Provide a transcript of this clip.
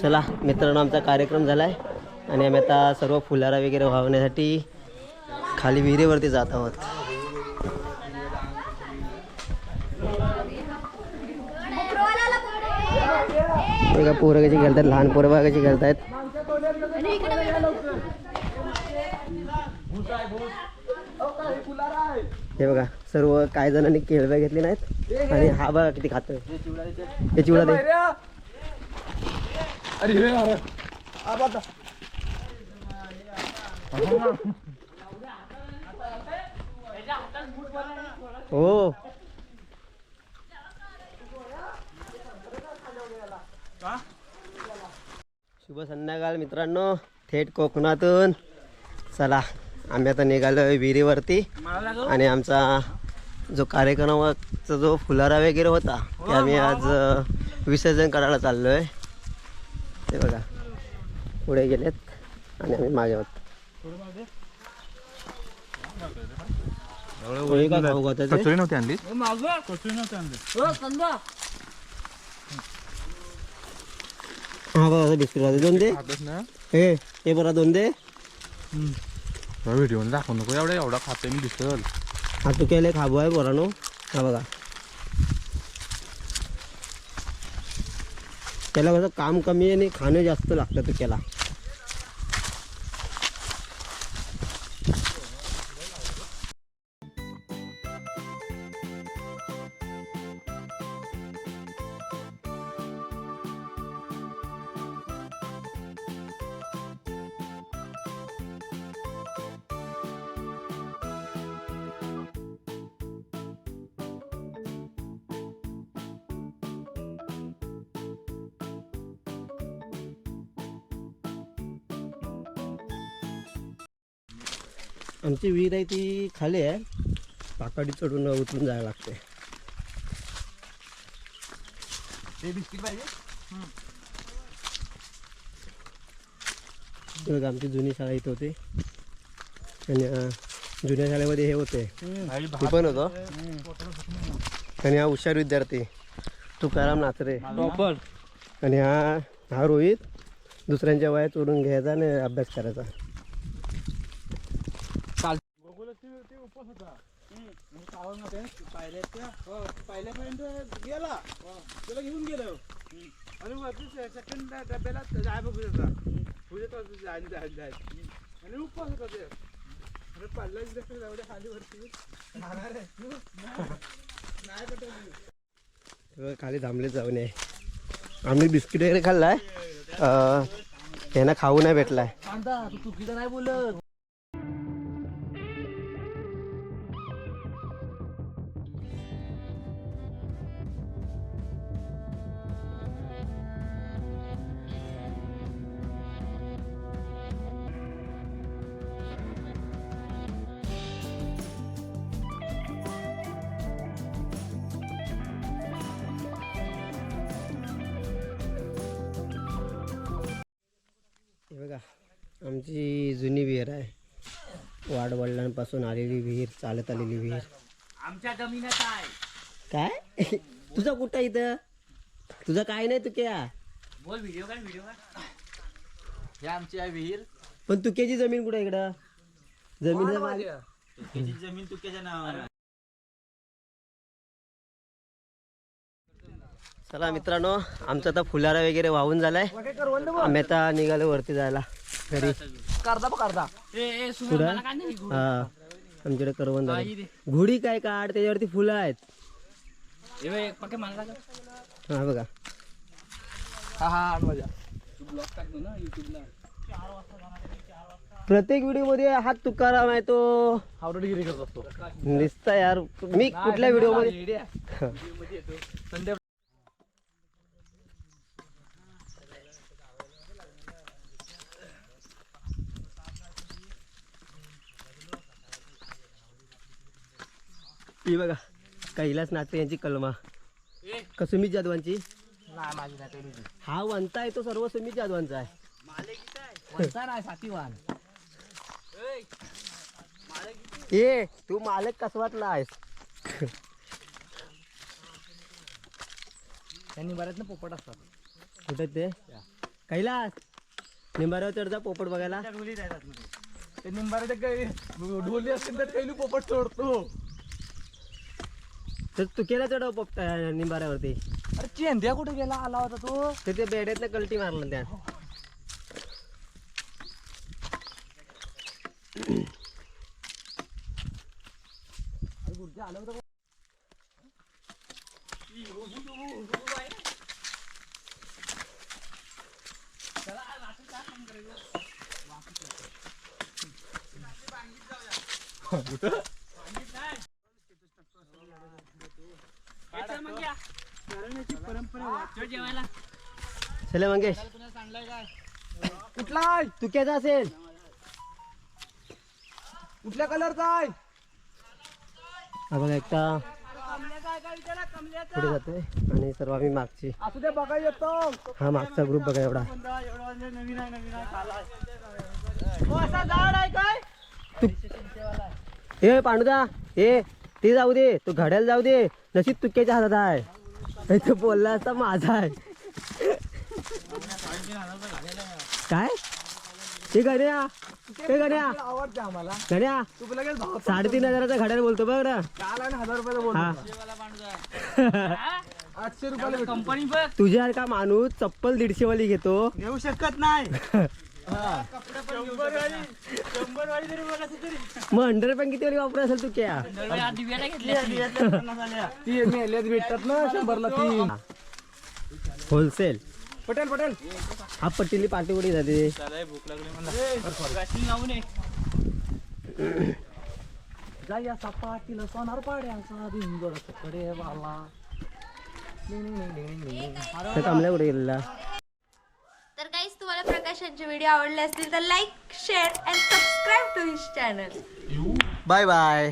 चला मित्रांनो आमचा कार्यक्रम झाला आहे आणि आम्ही आता सर्व फुलारा वगैरे वाहवण्यासाठी खाली विहिरीवरती जात आहोत. एका पोरं कशी खेळतात लहान पोरं बघा कशी खेळतायत. हे बघा सर्व काही जणांनी केळव्या घेतली नाहीत. आणि हा बघा किती खातोय. हे चिवडा दे. अरे हे अरे. अब आता हो. शुभ संध्याकाळ मित्रांनो. थेट कोकणातून. चला आम्ही आता निघालो विहिरीवरती. आणि आमचा जो कार्यक्रमाचा जो फुलारा वगैरे होता ते आम्ही आज विसर्जन करायला चाललो आहे ते बघा. पुढे गेलेत आणि आम्ही मागे आहोत? कचोरी नव्हती आणली? हा बघा बिस्किट राहते दोन दे. हे हे बरा दोन दे. व्हिडिओ दाखवू नको एवढा एवढा खाते मी दिसल. हा तू केले खाबो आहे बरा नो हा बघा. त्याला कसं काम कमी आहे आणि खाणं जास्त लागतं त्याला आमची विहीर आहे ती खाली आहे. पाकाडी चढून उतरून जायला लागते. हे बघा आमची जुनी शाळा इथं होती. आणि जुन्या शाळेमध्ये हे होते. मी पण होतो. आणि हा हुशार विद्यार्थी. तुकाराम नाचरे आणि हा हा रोहित दुसऱ्यांच्या वयात चोरून घ्यायचा आणि अभ्यास करायचा. पहिल्यापर्यंत गेला. त्याला घेऊन गेलो. आणि वरती सेकंड डब्याला जाय बघू त्याचा पुढे तो जाय जाय जाय आणि उपवास होता ते. अरे पडला इंडस्ट्री एवढ्या खाली वरती आहे. नाही पटवली. तेव्हा खाली थांबले जाऊन. आहे आम्ही बिस्किट वगैरे खाल्लाय. अं, त्यांना खाऊ नाही भेटलाय. तू चुकीचं नाही बोलत. आमची जुनी विहीर आहे. वाडवडिलांपासून आलेली विहीर चालत आलेली विहीर. आमच्या जमिनीत आहे. काय? तुझा कुठं आहे इथं? तुझं काय नाही तू क्या? बोल व्हिडिओ काय व्हिडिओ काय हे आमची आहे विहीर. पण तुक्याची जमीन कुठे इकडं? जमीन जमीन तुक्याच्या नावावर चला मित्रांनो आमचा आता फुलारा वगैरे वाहून झालाय. आम्ही आता निघालो वरती जायला. घरी. करदा करदा पुढं हा. आमच्याकडे करवंद. घोडी काय काढ त्याच्यावरती फुलं आहेत. हा बघा. हा हा युट्यूबला प्रत्येक व्हिडिओमध्ये हात तुकाराम आहे तो. हावडगिरी करत असतो. दिसता यार. मी कुठल्या व्हिडिओमध्ये ही बघा कैलास नाते यांची कलमा. का सुमित जाधवांची. माझी नाही हा वंता आहे तो सर्व सुमित जाधवांचा आहे. वंता नाही सातीवान ए तू मालक कसवातला आहेस? त्यांनी बऱ्याच ना पोपट असतात. कुठे ते? कैलास. निंबाऱ्यावर चढ जा पोपट बघायला ते निंबारे काही ढोली असतील तर काही पोपट सोडतो तर तू केला चढव पोपट निंबाऱ्यावरती? अरे चेंद्या कुठे गेला? आला होता तो. तर ते बेड्यातनं कलटी मारलं त्या चले मंगेश. कुठला आहे तू केचा असेल. कुठल्या कलरचा आहे? हा बघा एकटा. पुढे जातोय. आणि सर्व आम्ही मागची. असू दे बघा येतो. हा मागचा ग्रुप बघा एवढा. ए पांडुदा ए ते जाऊ दे. तू घड्याला जाऊ दे. नशीब तुक्याच्या हातात आहे. इथे बोलला असता माझा. आहे काय? ते गण्या ते गण्या आवडते आम्हाला गण्या तू लगेच भाव साडेतीन हजाराचा घड्याल बोलतो बघ ना. काल आणि हजार रुपयाला बोल आठशे रुपयाला कंपनी तुझ्यासारखा माणूस चप्पल दीडशे वाली घेतो. घेऊ शकत नाही. मग हंड्रेड पण किती वेळी वापरत असेल तू क्या? ती मेल्यात भेटतात ना शंभरला तीन होलसेल पटेल पटेल हा पट्टीली पार्टी कुठे जाते जाया सपाटीला सोनार पाड्याचा भिंगडकडे वाला कमल्या कुठे गेलेला तुम्हाला व्हिडिओ आवडले असतील तर like share and subscribe to his channel. Bye bye.